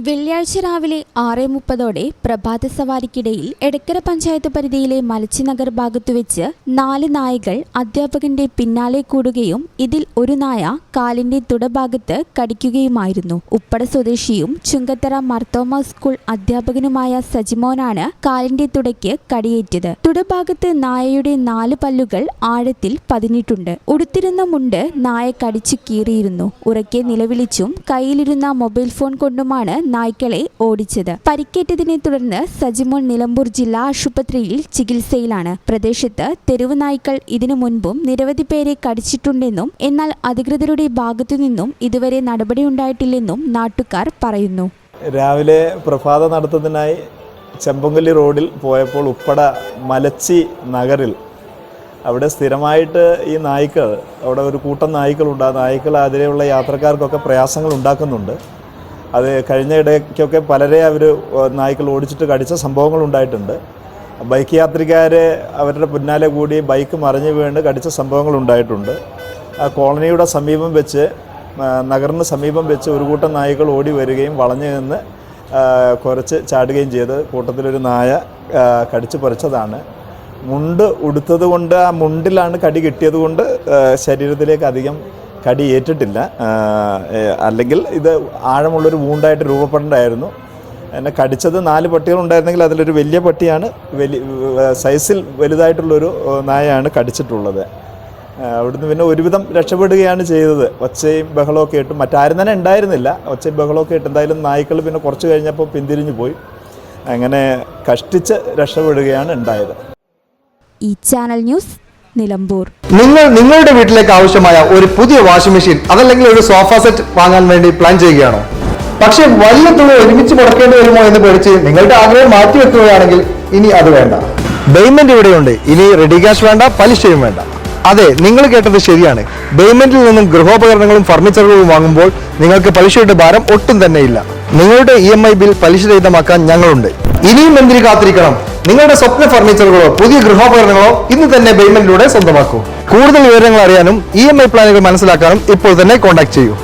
വെള്ളിയാഴ്ച രാവിലെ ആറ് മുപ്പതോടെ പ്രഭാത സവാരിക്കിടയിൽ എടക്കര പഞ്ചായത്ത് പരിധിയിലെ മലച്ചിനഗർ ഭാഗത്തു വെച്ച് നാല് നായകൾ അധ്യാപകന്റെ പിന്നാലെ കൂടുകയും ഇതിൽ ഒരു നായ കാലിന്റെ തുടഭാഗത്ത് കടിക്കുകയുമായിരുന്നു. ഉപ്പട സ്വദേശിയും ചുങ്കത്തറ മർത്തോമ സ്കൂൾ അധ്യാപകനുമായ സജിമോനാണ് കാലിന്റെ തുടയ്ക്ക് കടിയേറ്റത്. തുടഭാഗത്ത് നായയുടെ നാല് പല്ലുകൾ ആഴത്തിൽ പതിഞ്ഞിട്ടുണ്ട്. ഉടുത്തിരുന്ന മുണ്ട് നായ കടിച്ചു കീറിയിരുന്നു. ഉറക്കെ നിലവിളിച്ചും കയ്യിലിരുന്ന മൊബൈൽ ഫോൺ കൊണ്ടുമാണ് നായ്ക്കളെ ഓടിച്ചത്. പരിക്കേറ്റതിനെ തുടർന്ന് സജിമോൻ നിലമ്പൂർ ജില്ലാ ആശുപത്രിയിൽ ചികിത്സയിലാണ്. പ്രദേശത്ത് തെരുവ് നായ്ക്കൾ ഇതിനു മുൻപും നിരവധി പേരെ കടിച്ചിട്ടുണ്ടെന്നും എന്നാൽ അധികൃതരുടെ ഭാഗത്തു നിന്നും ഇതുവരെ നടപടിയുണ്ടായിട്ടില്ലെന്നും നാട്ടുകാർ പറയുന്നു. രാവിലെ പ്രഭാത നടത്തത്തിനായി ചെമ്പങ്കല്ലി റോഡിൽ പോയപ്പോൾ ഉപ്പട മലച്ചി നഗറിൽ അവിടെ സ്ഥിരമായിട്ട് ഈ നായ്ക്കൾ അവിടെ ഒരു കൂട്ടം നായ്ക്കളുണ്ട്. ആ നായ്ക്കൾ അതിലെയുള്ള യാത്രക്കാർക്കൊക്കെ പ്രയാസങ്ങൾ ഉണ്ടാക്കുന്നുണ്ട്. അത് കഴിഞ്ഞ ഇടയ്ക്കൊക്കെ പലരെ അവർ നായ്ക്കൾ ഓടിച്ചിട്ട് കടിച്ച സംഭവങ്ങൾ ഉണ്ടായിട്ടുണ്ട്. ബൈക്ക് യാത്രികരെ അവരുടെ പിന്നാലെ കൂടി ബൈക്ക് മറിഞ്ഞു വീണ് കടിച്ച സംഭവങ്ങൾ ഉണ്ടായിട്ടുണ്ട്. ആ കോളനിയുടെ സമീപം വെച്ച് നഗറിന് സമീപം വെച്ച് ഒരു കൂട്ടം നായ്ക്കൾ ഓടി വരികയും വളഞ്ഞു നിന്ന് കുറച്ച് ചാടുകയും ചെയ്ത് കൂട്ടത്തിലൊരു നായ കടിച്ചു പറിച്ചതാണ്. മുണ്ട് ഉടുത്തത് കൊണ്ട് ആ മുണ്ടിലാണ് കടി കിട്ടിയത് കൊണ്ട് ശരീരത്തിലേക്ക് അധികം കടി ഏറ്റിട്ടില്ല. അല്ലെങ്കിൽ ഇത് ആഴമുള്ളൊരു വൂണ്ടായിട്ട് രൂപപ്പെടേണ്ടായിരുന്നു. എന്നെ കടിച്ചത് നാല് പട്ടികൾ ഉണ്ടായിരുന്നെങ്കിൽ അതിലൊരു വലിയ പട്ടിയാണ്. വലിയ സൈസിൽ വലുതായിട്ടുള്ളൊരു നായയാണ് കടിച്ചിട്ടുള്ളത്. അവിടുന്ന് പിന്നെ ഒരുവിധം രക്ഷപ്പെടുകയാണ് ചെയ്തത്. ഒച്ചയും ബഹളമൊക്കെ ഇട്ട് മറ്റാരും തന്നെ ഉണ്ടായിരുന്നില്ല. ഒച്ചയും ബഹളമൊക്കെ ഇട്ട് എന്തായാലും നായ്ക്കൾ പിന്നെ കുറച്ച് കഴിഞ്ഞപ്പോൾ പിന്തിരിഞ്ഞു പോയി. അങ്ങനെ കഷ്ടിച്ച് രക്ഷപ്പെടുകയാണ് ഉണ്ടായത്. ഈ ചാനൽ ന്യൂസ് നിലമ്പൂർ. നിങ്ങൾ നിങ്ങളുടെ വീട്ടിലേക്ക് ആവശ്യമായ ഒരു പുതിയ വാഷിംഗ് മെഷീൻ അതല്ലെങ്കിൽ ഒരു സോഫ സെറ്റ് വാങ്ങാൻ വേണ്ടി പ്ലാൻ ചെയ്യുകയാണോ? പക്ഷെ വലിയ തുക ഒരുമിച്ച് മുടക്കേണ്ടി വരുമോ എന്ന് പേടിച്ച് നിങ്ങളുടെ ആഗ്രഹം മാറ്റി വെക്കുകയാണെങ്കിൽ ഇനി അത് വേണ്ട. പേയ്മെന്റ് ഇവിടെയുണ്ട്. ഇനി റെഡി ക്യാഷ് വേണ്ട പലിശയും വേണ്ട. അതെ നിങ്ങൾ കേട്ടത് ശരിയാണ്. പേയ്മെന്റിൽ നിന്നും ഗൃഹോപകരണങ്ങളും ഫർണിച്ചറുകളും വാങ്ങുമ്പോൾ നിങ്ങൾക്ക് പലിശയുടെ ഭാരം ഒട്ടും തന്നെ ഇല്ല. നിങ്ങളുടെ ഇ എം ഐ ബിൽ പലിശ രഹിതമാക്കാൻ ഞങ്ങളുണ്ട്. ഇനിയും എന്തിനു കാത്തിരിക്കണം? നിങ്ങളുടെ സ്വപ്ന ഫർണിച്ചറുകളോ പുതിയ ഗൃഹോപകരണങ്ങളോ ഇന്ന് തന്നെ പേയ്മെന്റിലൂടെ സ്വന്തമാക്കൂ. കൂടുതൽ വിവരങ്ങൾ അറിയാനും ഇ എം ഐ പ്ലാനുകൾ മനസ്സിലാക്കാനും ഇപ്പോൾ തന്നെ കോൺടാക്ട് ചെയ്യൂ.